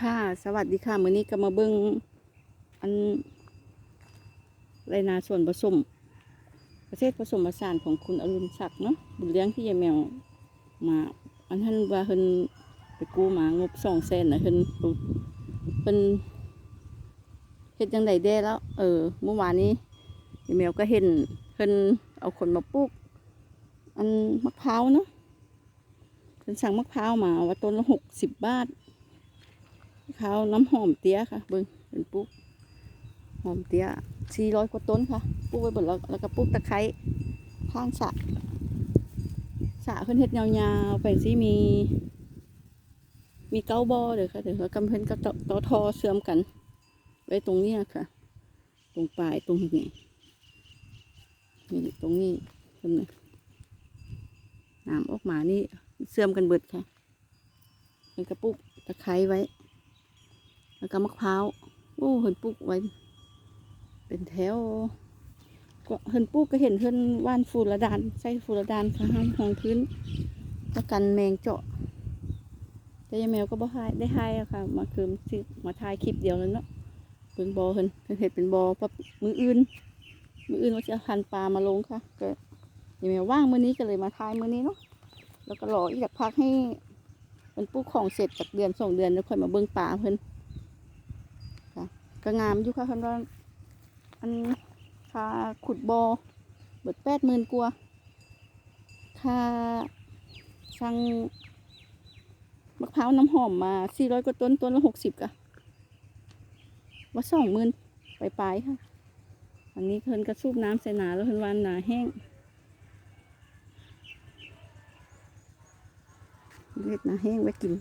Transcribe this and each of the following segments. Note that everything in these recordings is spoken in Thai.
ค่ะ สวัสดีค่ะ มื้อนี้ก็มาเบิ่งอันไรนาส่วนผสม ประเทศผสมผสานของคุณอรุณศักดิ์เนาะบุญเลี้ยงที่ยายแมวมา อันท่านว่าเพิ่นไปกู้มางบสองแสนนะเพิ่นเพิ่นเฮ็ดจังไดได้แล้ว เออเมื่อวานนี้ยายแมวก็เห็นเพิ่นเอาคนมาปลูก อันมะพร้าวเนาะเพิ่นสั่งมะพร้าวมาว่าต้นละหกสิบบาท ข้าวน้ำหอมเตี้ยค่ะเบิ้งเป็นปลูกหอมเตี้ยสี่ร้อยกว่าต้นค่ะปลูกไว้บนแล้วแล้วก็ปลูกตะไคร้ข้างสระสระเพิ่นเฮ็ดยาวๆไปสิมี มีเก้าบ่อเด้อค่ะเดี๋ยวแล้วกำเพิ่นก็ต่อต่อทอเสื่อมกัน ไว้ตรงเนี้ยค่ะ ตรงปลายตรงนี้นี่ตรงนี้เพิ่นน่ะน้ำออกมานี่เสื่อมกันเบิดค่ะเพิ่นก็ปลูกตะไคร้ไว้ แล้วก็มะพร้าวโอ้เห็นปลูกไว้ เป็นแถวก็เห็นปลูกก็เห็นเห็นว่านฟูระดานใส่ฟูระดานค่ะห้ามห้องพื้นประกันแมงเจาะแต่ยายแมวก็บ่ให้ได้ให้อะค่ะ มาคืมสิมาถ่ายคลิปเดียวแล้วเนาะเป็นบอเห็นเพิ่นเห็นเป็นบอเพระมืออื่น มืออื่นว่าจะพันปลามาลงค่ะก็ยายแมวว่างมื้อนี้ก็เลยมาถ่ายมื้อนี้เนาะแล้วก็รออีกสักพักให้มันปลูกของเสร็จจากเดือนสองเดือนแล้วค่อยมาเบิ่งปลาเพิ่น ก็งามอยู่ค่ะคันว่าอันค่าขุดบอ่อเบิดแปดหมื่นกว่าค่าสั่งมะพร้าวน้ำหอมมาสี่ร้อยกว่าต้นต้นละหกสิบกะว่าสองหมื่นไปลายๆค่ะ อันนี้เพิ่นกระสูบน้ำใส่หนาแล้วเพิ่นวานหนาแห้งเล็ดหนาแห้งไว้กิน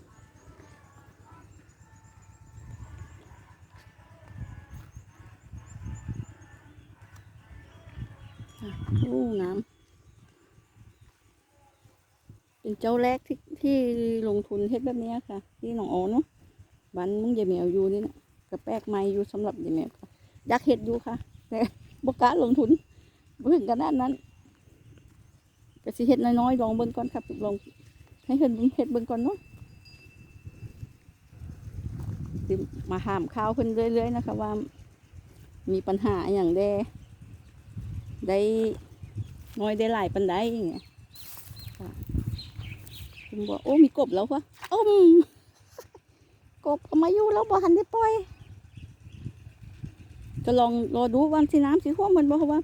โอ้งาม เป็นเจ้าแรกที่ที่ลงทุนเฮ็ดแบบนี้ค่ะ ที่หนองอ๋อเนาะบ้านมึงยายแมวอยู่นี่นะกระแปลกใหม่อยู่สำหรับยายแมวค่ะอยากเฮ็ดอยู่ค่ะแต่บกล้าลงทุนบ่ถึงขนาดนั้นก็สิเฮ็ดน้อยๆลองเบิ่งก่อนครับลองให้เฮ็ดเบิ่งเฮ็ดเบิ่งก่อนเนาะสิมาถามข่าวเพิ่นเรื่อย ๆ นะคะว่า มีปัญหาอย่างใดได้น้อยได้หลายปันได้อย่างเงี้ย ผมบอกโอ้มีกบแล้ววะอ้อมกบเอามาอยู่แล้วบ่หันได้ปล่อยก็ลองรอดูวันสิน้ำสิท่วมมันบ่เพราะว่า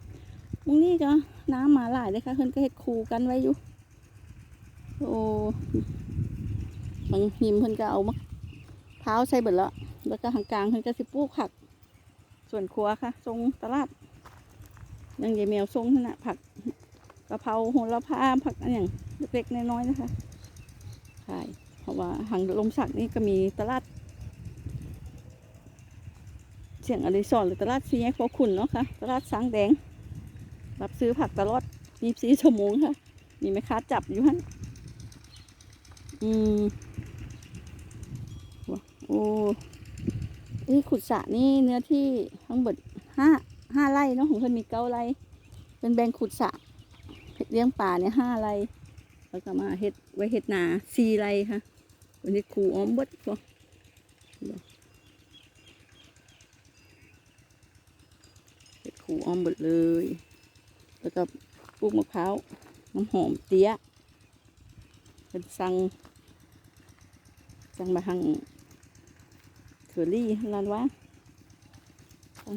ตรงนี้ก็น้ำมาหลายเลยค่ะเพิ่นก็เฮ็ดคูกันไว้อยู่โอ้บางหิมเพิ่นก็เอามะพร้าวใส่เบิดแล้วแล้วก็ทางกลางเพิ่นก็สิปลูกผัก ส่วนครัวค่ะทรงตลาดยังยายแมวทรงขนาดผักกะเพราโหระพาผักอันอย่างเล็กๆน้อยๆนะคะ ใช่เพราะว่าหางลมสักนี่ก็มีตลาดเสียงอริสอนหรือตลาดซีแยกพอขุนเนาะค่ะ ตลาดสังแดง รับซื้อผักตลอดมีซีชั่วโมงค่ะ มีแม่ค้าจับอยู่ฮะอืมว้าโอ้นี่ขุดสระนี่เนื้อที่ทั้งหมดห้าห้าไร่เนาะของเพิ่นมีเก้าไร่เป็นแบ่งขุดสระเฮ็ดเลี้ยงป่าเนี่ยห้าไร่ แล้วก็มาเฮ็ดไว้เฮ็ดนาสี่ไรค่ะ วันนี้ครูอ้อมบดบ่เฮ็ดครูอ้อมบดเลย แล้วก็ปลูกมะพร้าวน้ำหอมเตี้ยเป็นสั่งสั่งมาทางเทอรี่ร้านว่า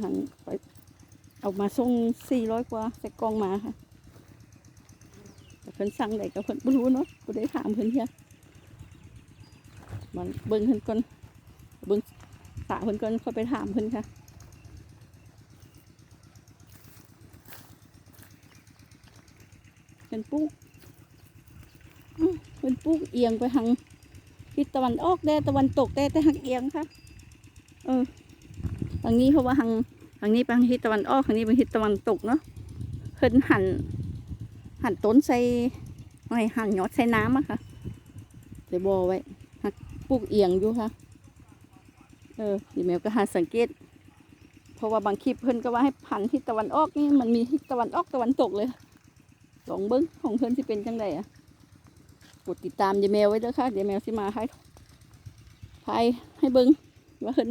ทางไปเอามาส่งสี่ร้อยกว่าใส่กล่องมาค่ะ พิ่นสั่งได้ก็เพิ่นบ่รู้เนาะบ่ได้ถามเพิ่นเฮียมันเบิ่งเพิ่นก่อนเบิ่งสระเพิ่นก่อนค่อยไปถามเพิ่นค่ะเพิ่นปลูกเพิ่นปลูกเอียงไปทางทิศตะวันออกได้ตะวันตกได้แต่ทางเอียงค่ะ เออทางนี้เพราะว่าทางทางนี้เป็นทิศตะวันออกทางนี้เป็นทิศตะวันตกเนาะเพิ่นหัน หั่นต้นใส่ไอ้หันยอดใส่น้ำอะค่ะเลยบอไว้หักปลูกเอียงอยู่ค่ะ เออพี่แมวก็หาสังเกต เพราะว่าบางคลิปเพิ่นก็ว่าให้พันทิศตะวันออกนี่มันมีทิศตะวันออกตะวันตกเลยลองเบิ้งของเพิ่นที่เป็นจังไดอะกดติดตามยายแมวไว้เด้อค่ะยายแมวสิมาให้พายให้เบิ้งว่าเพิ่น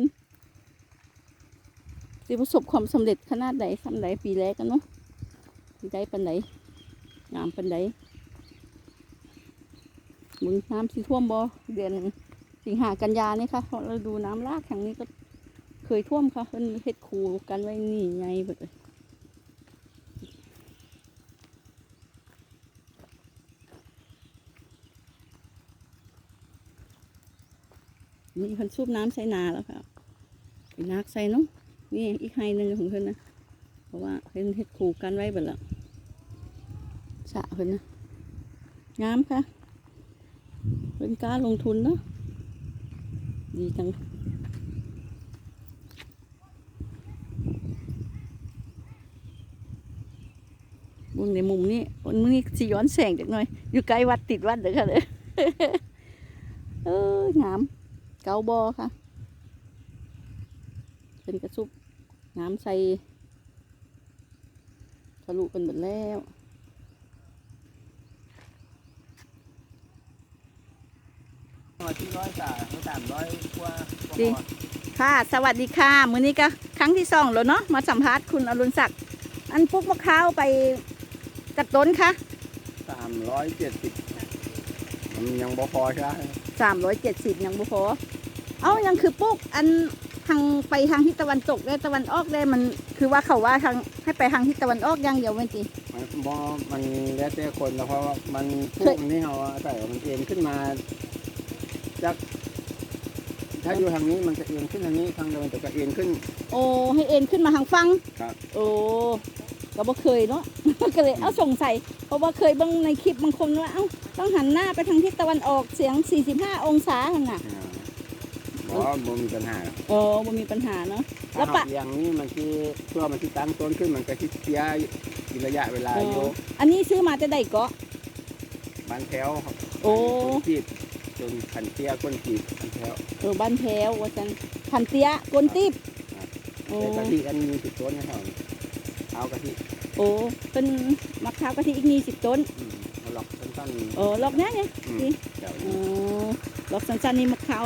สิประสบความสำเร็จขนาดใดสำใดปีแรกกันเนาะได้ปันใด งามปันใดมึงน้ำสิท่วมบ่เดือนสิงหากันยานี่ค่ะเราดูน้ำลากทางนี้ก็เคยท่วมค่ะเพิ่นเฮ็ดคูกันไว้นี่ไงเบิดเลยนี่เพิ่นสูบน้ำใส่นาแล้วค่ะนักใส่เนาะนี่อีกไฮหนึ่งของเพิ่นนะ เพราะว่าเพิ่นเฮ็ดคูกันไว้เบิดแล้ว สะเพิ่นนะงามค่ะเพิ่นกล้าลงทุนเนาะดีจังมุมในมุมนี้มุมนี้สิย้อนแสงจักหน่อย อยู่ใกล้วัดติดวัดเด้อค่ะเด้อเอองาม เกาบอค่ะ เป็นกระซุบน้ำใส่ทะลุกันหมดแล้ว หอที่ร้อยสามสามร้อยกว่าจริง ค่ะ สวัสดีค่ะ มื้อนี้ก็ครั้งที่สองแล้วเนาะ มาสัมภาษณ์คุณอรุณศักดิ์ อันปลูกมะพร้าวไปจัดต้นค่ะสามร้อยเจ็ดสิบมันยังบ่พอใช่ไหมสามร้อยเจ็ดสิบยังบ่พอ เอ้ายังคือปลูกอันทางไปทางทิศตะวันตกได้ตะวันออกได้มัน คือว่าเขาว่าทางให้ไปทางทิศตะวันออกอย่างเดียวไม่จริงมันบ่มันแล้วแต่คนแล้วเพราะว่ามันพเควยกนี่เขาใส่มันเอ็นขึ้นมา จากถ้าอยู่ทางนี้มันจะเอ็นขึ้นทางนี้ทางเดินแต่ก็เอ็นขึ้น โอ้ให้เอ็นขึ้นมาทางฟัง ครับ โอ้ก็บ่เคยเนาะ ก็เลยเอาสงสัยเพราะว่าเคยเบางในคลิปบางคนว่าเอ้าต้องหันหน้าไปทางทิศตะวันออกเสียง 45 องศาหั่นน่ะอ่าบ่บ่มีปัญหาโอ้บ่มีปัญหาเนาะแล้ถ้าวปะหากอย่างนี้มันที่ตัวมันที่ตั้งต้นขึ้นมันก็ที่เสียอีกระยะเวลาเออยู่ออันนี้ซื้อมาแต่ใดเก็บ้านแถวครับโอ้ค นจีบจนขันเตี้ยคนจีบบ้านแถวเออบ้านแพ้วว่าจังพันเตี้ยกวนติบโอ้กะทิอันมีสิบต้นนะครับเอากะทิโอ้เป็นมะพร้าวกะทิอีกนี่สิบต้นหลอกสั้นโอ้ลอกเนี้ยเนี่ยนี่โอ้ลอกสั้นๆนี่มะพร้าว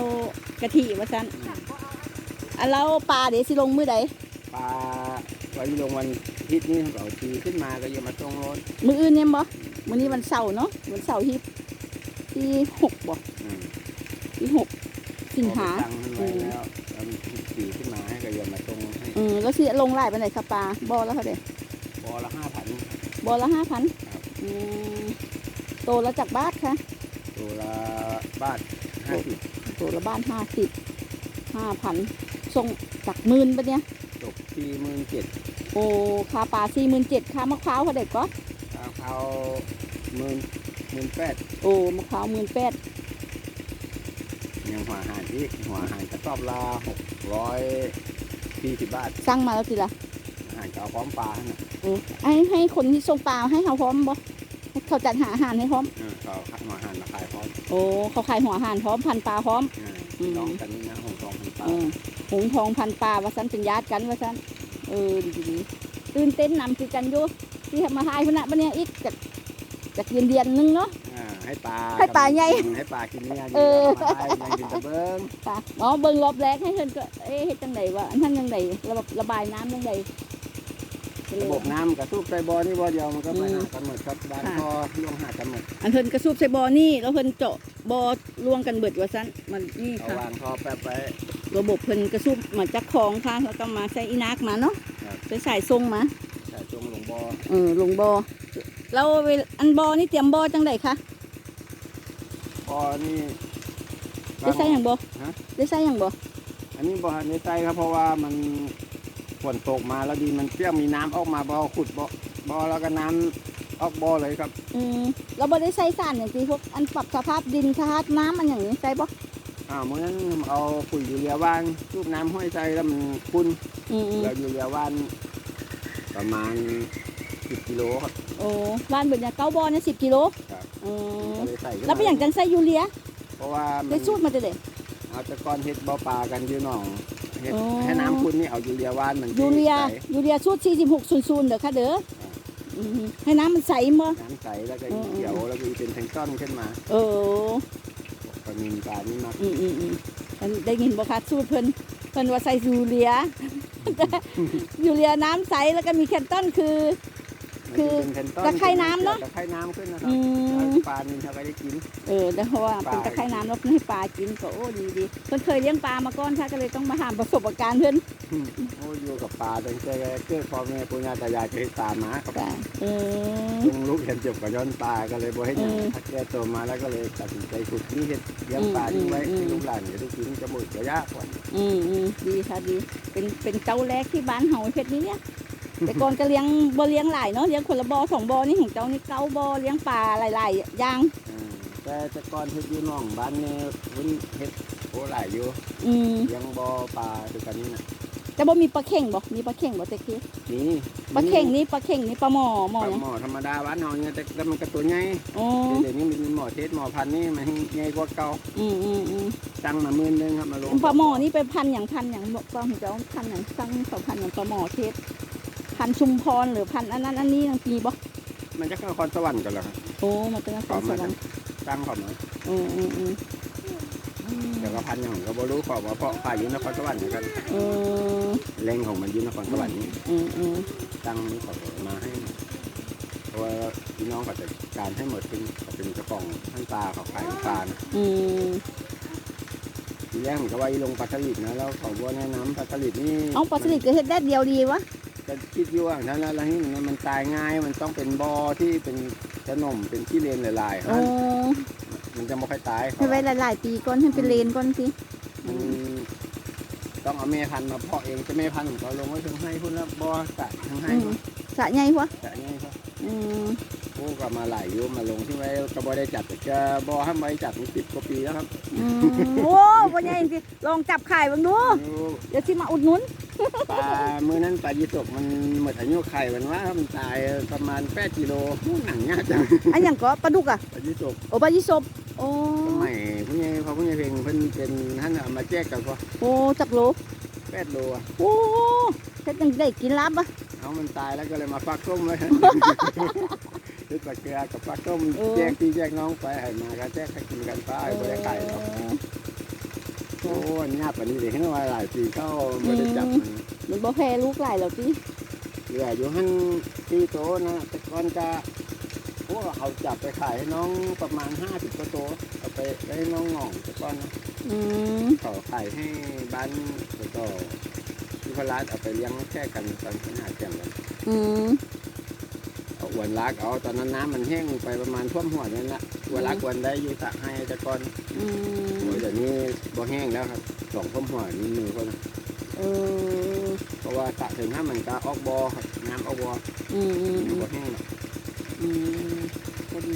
กะทิว่าจันอะแล้วปลาเดี๋ยวสิลงมือใดปลาไว้ลงวันอาทิตย์นี้เขาตีขึ้นมาก็ยังมาตรงรถมืออื่นเนี่ยบ่มื้อนี้วันเสาร์เนาะวันเสาร์ที่ ที่หกบ่อืมที่หกสิงหาเอไปตั้งมันไว้แล้วแล้วมันตีขึ้นมาให้ก็ยังมาตรงให้เออแล้วสิลงหลายปานใดครับปลาบ่แล้วเขาเด้บอละห้าพันบ่ละห้าพันครับอืมโตแล้วจากบาทค่ะตัวละบาทห้าสิบตัวละบ้านห้าสิบห้าพันส่งจากหมื่นปะเนี่ยตกที่หมื่นเจ็ดโอ้ค่าปลาสี่หมื่นเจ็ดค่ามะพร้าวเขาเด็กก็ข้าวเขาหมื่น หมื่นแปดโอ้มะพร้าวหมื่นแปดยังหัวอาหารอีกหัวอาหารกระสอบละหกร้อยสี่สิบบาทสั่งมาแล้วสิละอาหารเก่าพร้อมปลาน่ะโอ้ให้ให้คนที่ส่งปลาให้เขาพร้อมบ่ให้เขาจัดหาอาหารให้พร้อม เออเขาคัดหัวอาหารมาขายพร้อมโอ้เขาขายหัวอาหารพร้อมพันปลาพร้อมเอออืม น้องกันนี่นะหงทองพันปลาเออหงทองพันปลาว่าสันเป็นญาติกันว่าสันเออดีดีๆตื่นเต้นนำสิกันอยู่ที่มาทายพนักบันเนี่ยอีกจาก จากเดือนเดือนๆนึงเนาะ อ่าให้ปลาให้ปลาใหญ่อืมให้ปลากินเนี่ยเออ มาให้ยังกินแตะเบิ้งค่ะอ๋อเบิ่งรอบแรกให้เพิ่นก็เอ๊ะเฮ็ดจังไดวะอันนั้นจังไดระบบระบายน้ำจังไดก็เลยระบบน้ำกระสูบใส่บ่อนี่บ่อเดียวมันก็ไปอืม หากันหมดครับบ้านค่ะก็ล่วงหากันหมดอันเพิ่นกระสูบใส่บ่อนี่แล้วเพิ่นเจาะบ่อรวงกันเบิดว่าซั่นมันนี่เอาค่ะ วางท่อแป๊บไว้ ระบบเพิ่นกระสูบมาจากคลองค่ะแล้วก็มาใส่อีนักมาเนาะครับไปสายทรงมาใส่จงลงบ่อเออลงบ่อ แล้วเวลาอันบ่อนี่เตรียมบ่อจังไดคะบ่อนี่ได้ใส่หยังบ่ฮะได้ใส่หยังบ่อันนี้บ่อในใส่ครับเพราะว่ามันฝนตกมาแล้วดีมันเปรี้ยวมีน้ำออกมาบ่อขุดบ่อบ่อแล้วก็น้ำออกบ่อเลยครับ อืมเราบ่ได้ใส่สารอย่างที่พวกอันปรับสภาพดินสภาพน้ำอันอย่างนี้ใส่บ่อ่าเมื่อนั้นเอาปุ๋ยยูเรียว่านรูปน้ำห้อยใส่แล้วมันคุ้นอืมแล้วยูเรียว่านประมาณสิบกิโลครับๆ โอ้บ้านเบิดเนี่ยเก้าบ่อเนี่ย10กิโลครับอืมก็เลยใส่ขึ้นแล้วเป็นอย่างจังใส่ยูเรียเพราะว่ามัได้นสูตรมาแต่เด็กเอาแตะกอนเฮ็ดบ่อปลากันอยู่หนองเฮ็ดอ๋อ ให้น้ำคุณนี่เอายูเรียว่านมันยูเรียใสยูเรียสูตร4600เด้อค่ะเด้ออืมให้น้ำมันใสบ่ น้ำใสแล้วก็อืม เขียวแล้วก็เป็นแทงก้อนขึ้นมาเออ ปลานินปลานี่มาอืมอืมอืมมันได้ยินบ่คะสูตรเพิ่นเพิ่นว่าใส่ยูเรียแต่ยูเรียน้ำใสแล้วก็มีแคนตันคือ คือมันจะเป็นแพนต้ตะไคร่น้ำเนอะตะไคร่น้ำขึ้นนะครัอืบมแล้วปลานินเขาก็ได้กิน เออแต่เพราะว่าปลาเป็นตะไคร่น้ำแล้วให้ปลากินก็โอ้ดีดีเพิ่นเคยเลี้ยงปลามาก่อนค่ะก็เลยต้องมาหามประสบการณ์เพิ่นโอ้อยู่กับปลาตั้งแต่เกิดพ่อแม่ปู่ย่าตายายเคยปลาหมาครับจ้ะเออ ลุงลูกเห็นจบกับย้อนปลาก็เลยบ่ให้หยังเออถ้าแกโตมาแล้วก็เลยตัดสินใจขุดนี่เห็ดเลี้ยงปลาทิ้งไว้อืม ให้ลูกหลานจะได้กินจะหมดจะยากกว่าอืมอืมดีค่ะดี เป็นเป็นเจ้าแรกที่บ้านเฮาเฮ็ดนี้เนี่ย แต่ก่อนก็เลี้ยงบ่เลี้ยงหลายเนาะเลี้ยงคนละบ่อสองบ่อนี่ของเจ้านี่เก้าบ่อเลี้ยงปลาหลายๆอย่างอืมแต่แต่ก่อนเฮ็ดอยู่น้องบ้านเนี่ยเพิ่นเฮ็ดโอ้หลายอยู่อืมเลี้ยงบ่อปลาด้วยกันนี่น่ะแต่บ่มีปลาเข่งบ่มีปลาเข่งบ่เต็กทีนี่ปลาเข่งนี่ปลาเข่งนี่ปลาหมอหมปอลาหยังหมอธรรมดาบ้านเฮาเนี่ยแต่แต่มันก็ตัวใหญ่โอ้เดี๋ยวนี้มันมีหมอเทศหมอพันธุ์นี่มันใหญ่กว่าเก่าอืมอืมอืมตั้งมาหมื่นหนึงครับมาลงปลาหมอนี่เป็นพันธุ์หยังพันธุ์หยังบ่ปลาของเจ้าพันธุ์หยังสั่งเขาพันธุ์หยังปลาหมอเทศ พันธุ์ชุมพรหรือพันธุ์อันนั้นอันนี้ยังมีบ่มันจะนครสวรรค์กันเหรอครับโอ้มาจากนครสวรรค์ตั้งเขามาอืมอืมอืมเดี๋ยวก็พันอย่างก็บ่รู้ขอว่าเพราะฝ่ายอยู่นครสวรรค์เหมือนกันเออเล่งของมันอยู่นครสวรรค์นี่อืมอืมตั้งนี้เขามาให้เพราะว่าพี่น้องเขาจะการให้หมดเป็นเขาเป็นเจ้าของท่านปลาเขาขายปลานะอืมทีแรกผมก็ว่าอีลงปลาสลิดนะแล้วเขาบอกแนะนำปลาสลิดนี่เอาปลาสลิดก็เฮ็ดได้เดียวดีวะ จะคิดอยู่ว่าท่านแล้วแล้วนี่มันมันตายง่ายมันต้องเป็นบ่อที่เป็นขนมเป็นที่เลนหลายๆโอ้มันจะไม่ค่อยตายให้ไว้หลาย ๆ ปีก่อนให้เป็นเลนก่อนสิมันต้องเอาแม่พันธุ์มาเพาะเองจะแม่พันธุ์ผมก็ลงไว้ถึงให้พุ่นละบ่อสะถึงให้อืมสระใหญ่วะสะง่ายครับอืมโอ้ก็มาหลายอยุมาลงที่ไว้ก็บ่ได้จับแต่จะบ่อให้ไว้จับมีสิบกว่าปีแล้วครับอืมโอ้บ่ใหญ่จริงๆลองจับไข่เบิ่งดูเดี๋ยวสิมาอุดหนุน ปลามื้อนั้นปลายีสกมันหมดอายุไข่มันว่ามันตายประมาณ8กิโลหนังยากจังอันหยังก็ปลาดุกอะปลายีสกโอ้ปลายี่สบโอ้สมัยผู้ใหญ่พอผู้ใหญ่เพลงเพิ่นเป็นท่านเอามาแจกกันพอโอ้จักโล8โลอะโอ้เฮ็ดจังได้กินลับอะเอามันตายแล้วก็เลยมาฟักต้มไว้ซื้อปลาเกลือกับฟักต้มเออแจกพี่แจกน้องไปให้มาก็แจกให้กินกันไปบ่ได้ไข่หรอก โอ้ยยากกว่านี้เลยให้ว่าหลายปีเข้าไม่ได้จับมันมันบ่แพ้ลูกหลายแล้วติเหลืออยู่หันปีโตนะแต่ก่อนจะพวกเอาจับไปขายให้น้องประมาณห้าสิบกว่าโตเอาไปไปให้น้องหน่องแต่ก่อนนะอืมเขาขายให้บ้านแล้วก็ที่พระราชเอาไปเลี้ยงแค่กันตอนขนาดแก่กันอืมเอาอ วนรักเอาตอนนั้นน้ำมันแห้งไปประมาณท่วมหัวนั่นแหละอวนรักอวนได้อยู่สระให้แต่ก่อนอืมโอ้ยเดี๋ยวนี้บ่แห้งแล้วครับสองท่วมหัวนี่มือคนนะเออเพราะว่าสระถึงถ้ามันก็ออกบอครับน้ำออกบออืมอืมอืมบ่แห้งหรอกอืมก็ดี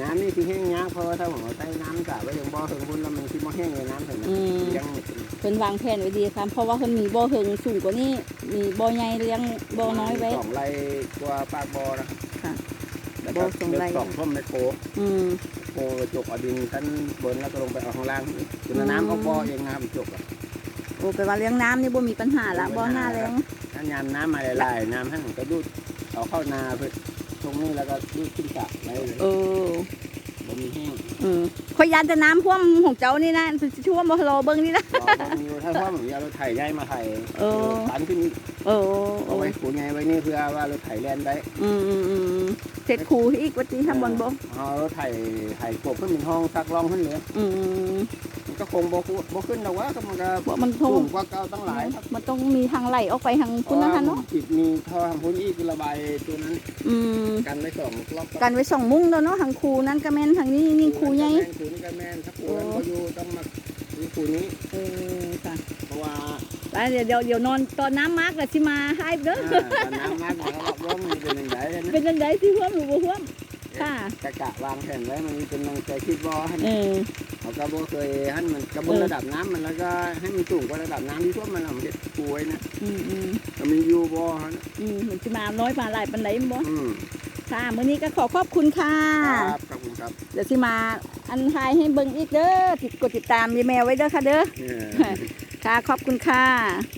น้ำนี่ที่แห้งยากเพราะว่าถ้าผมเอาใส่น้ำสระไว้ถึงบ่อถึงพุ่นแล้วมันที่บ่แห้งเลยน้ำถึงนั้นอืมเลี้ยงหมดเลยเพิ่นวางแผนไว้ดีครับเพราะว่าเพิ่นมีบ่อเฮิงสูงกว่านี้ มีบ่อใหญ่เลี้ยงบ่อน้อยไว้สองไร่กว่าปากบ่อนะค่ะแล้วบ่ก็อสองไร่เลือกสองท่อมไมโครอืมโคจกเอาดินขั้นบนแล้วก็ลงไปเอาข้างล่างจนน้ำออกบ่อเองนะครับจกอะโอ้แปลว่าเลี้ยงน้ำนี่บ่มีปัญหาละบ่อหน้าแล้งถ้ายามน้ำมาหลายๆน้ำให้มันก็ดูดเอาเข้านาเพื่อตรงนี้แล้วก็ดูดขึ้นสระไว้เลยเอ อบ่มีแห้งเออข่อยยานแต่น้ำท่วมของเจ้านี่นะสิท่วมบ่รอเบิ่งนี่นะ รอบ่มีถ้าว่าผมเอารถไถย้ายมาไถเออ ตันขึ้นนี่เออเอเอาอไว้ปูใหญ่ไว้นี่เพื่อว่ารถไถแล่นได้อืมอืมอืมเสร็จครูอีกว่าติทำบนบ่เอารถไถไถกบขึ้นเป็นห้องซักรองขึ้นเหลืออืมมัน ก็คงบ่คูบ่ขึ้นหรอกว่าก็มันก็บ่มันสูท่วมงกว่าเก่าตั้งหลายครับมันต้องมีทางไหลออกไปทางพุ่นนะคะเนาะจิตมีท่อทำพุ่นอีกระบายตัวนั้นอืมกันไว้สองรอบกันไว้สองมุ้งแล้วเนาะทางครูนั้นก็แม่นทางนี้นี่ครูใหญ่ ครูนี่ก็แม่นถ้าครูนั้นก็อยู่ต้องมานี่ครูนี้เออค่ะเพราะว่าไปเดี๋ยวเดี๋ยวเดี๋ยวนอนตอนน้ำมากแล้วสิมาให้เด้ออ่าตอนน้ำมากมันก็รับร่มมันเป็นอย่างไรนะเป็นจังไดสิท่วมหรือบ่ท่วม ค่ะกะกะวางแผนไว้มันเป็นมันใจคิดบ่ให้เออเขาก็บ่เคยให้มันกระบนเออระดับน้ำมันแล้วก็ให้มันสูงกว่าระดับน้ำที่ท่วมมันเอามันเฮ็ดปูไว้นะอืมอืมก็มีอยู่บ่ฮะอืมมันสิมาน้อยมาหลายปานใดบ่อืมค่ะมื้อนี้ก็ขอขอบคุณค่ะ ครับขอบคุณครับเดี๋ยวสิมาอันทายให้เบิ่งอีกเด้อติดกดติดตามมีแมวไว้เด้อค่ะเด้อ เนี่ย ค่ะขอบคุณค่ะ